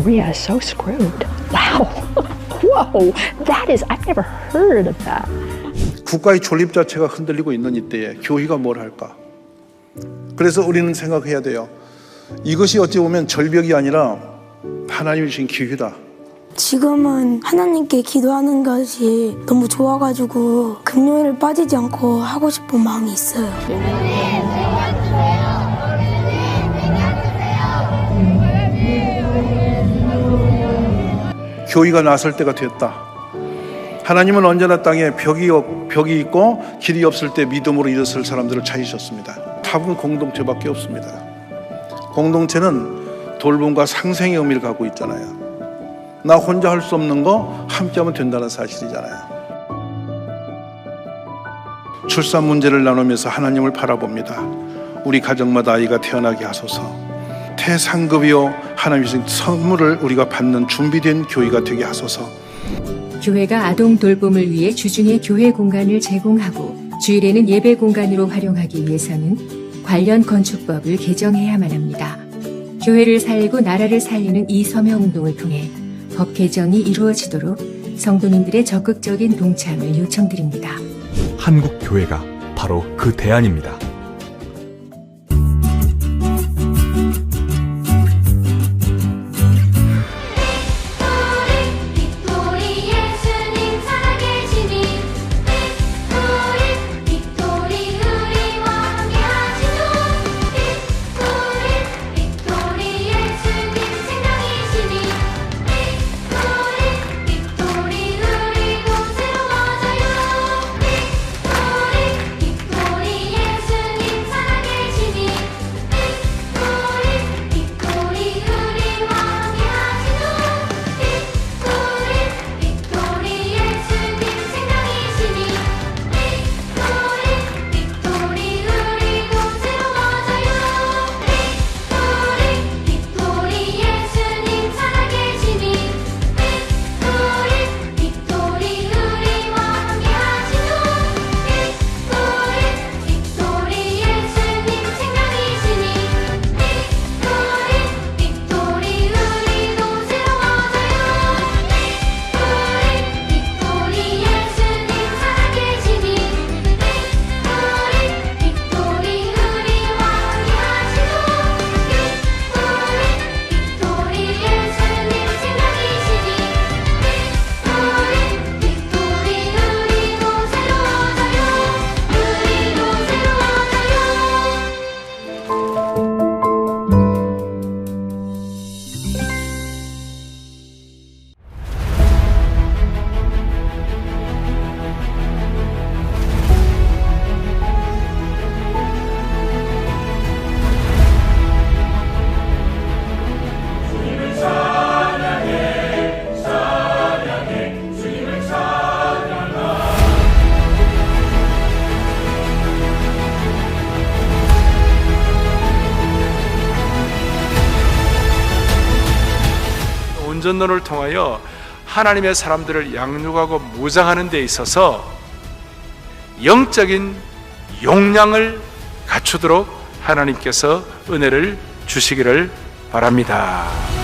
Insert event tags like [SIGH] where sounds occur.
Korea is so screwed. Wow. [LAUGHS] Whoa. That is, I've never heard of that. 국가의 존립 자체가 흔들리고 있는 이때에 교회가 뭘 할까? 그래서 우리는 생각해야 돼요. 이것이 어찌 보면 절벽이 아니라 하나님이 주신 기회다. 지금은 하나님께 기도하는 것이 너무 좋아가지고 금요일을 빠지지 않고 하고 싶은 마음이 있어요. 교회가 나설 때가 됐다. 하나님은 언제나 땅에 벽이, 없- 벽이 있고 길이 없을 때 믿음으로 일어설 사람들을 찾으셨습니다. 답은 공동체밖에 없습니다. 공동체는 돌봄과 상생의 의미를 갖고 있잖아요. 나 혼자 할 수 없는 거 함께하면 된다는 사실이잖아요. 출산 문제를 나누면서 하나님을 바라봅니다. 우리 가정마다 아이가 태어나게 하소서. 태상급이요 하나님의 주신 선물을 우리가 받는 준비된 교회가 되게 하소서. 교회가 아동 돌봄을 위해 주중에 교회 공간을 제공하고 주일에는 예배 공간으로 활용하기 위해서는 관련 건축법을 개정해야만 합니다. 교회를 살리고 나라를 살리는 이 서명 운동을 통해 법 개정이 이루어지도록 성도님들의 적극적인 동참을 요청드립니다. 한국 교회가 바로 그 대안입니다. 운전론을 통하여 하나님의 사람들을 양육하고 무장하는 데 있어서 영적인 용량을 갖추도록 하나님께서 은혜를 주시기를 바랍니다.